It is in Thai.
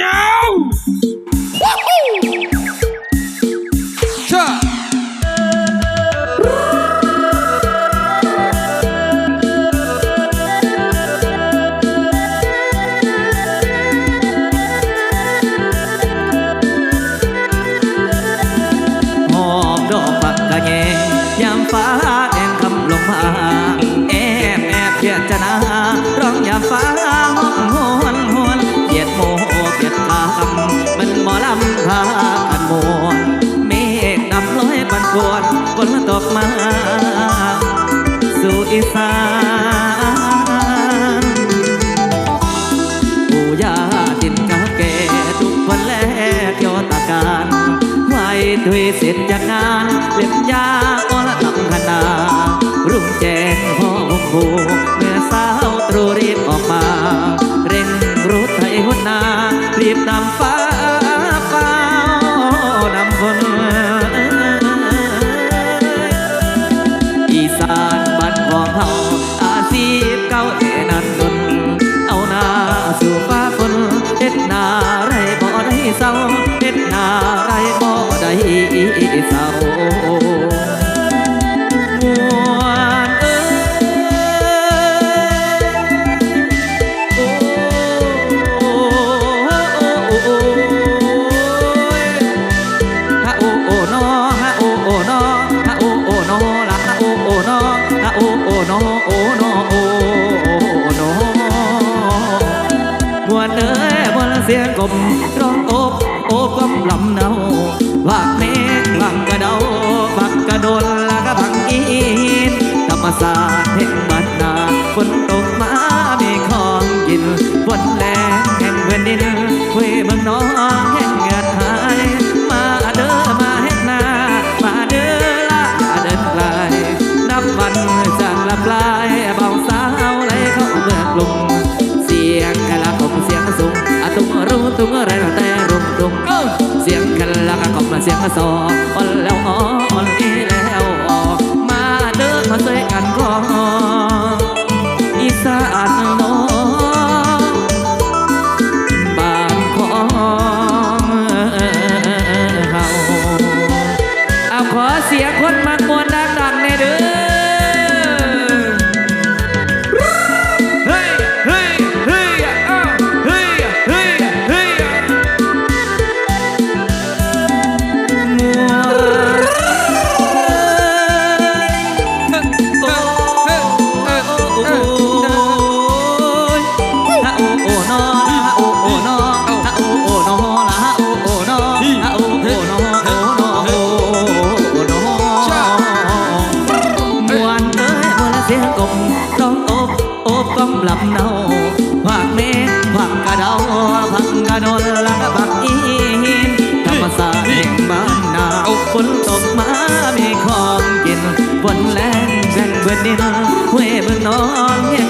ยาวชาหอมดอกปักกะแยงยามฟ้าแดงคำลงมา แอบแอบเพียจะนาร้องยามฟ้าากันมวนเมฆดำลอยปันกวนฝนตกมา สู่อีสานปู่ย่าดินกาแก่ทุกวันแลกยอตาการไหวถุยเสร็จจากงานเล็บยา เศร้าเฮ็ดหน้าไรบ่ได้เศร้ามวนเอ้ สียงกบร้องโอบโอบกำลำเนาวักเมฆวังกระเดาวักกระโดนละกะบังอีนธรรมศาสตร์แห่งบ้านนาฝนตกมามีของกินฝนแรงแห่งแผ่นดินเว้เมืองน้องแห่ง เสียงซออ่อนแล้วอ่อน ผักเมฆผักกระเดาผักกระนนและก็ผักอีนธรรมศาสตร์แห่งบ้านนาฝนตกมามีของกินฝนแรงแรงเบิดดินห้วยเบิ่งนอนเฮ็ดง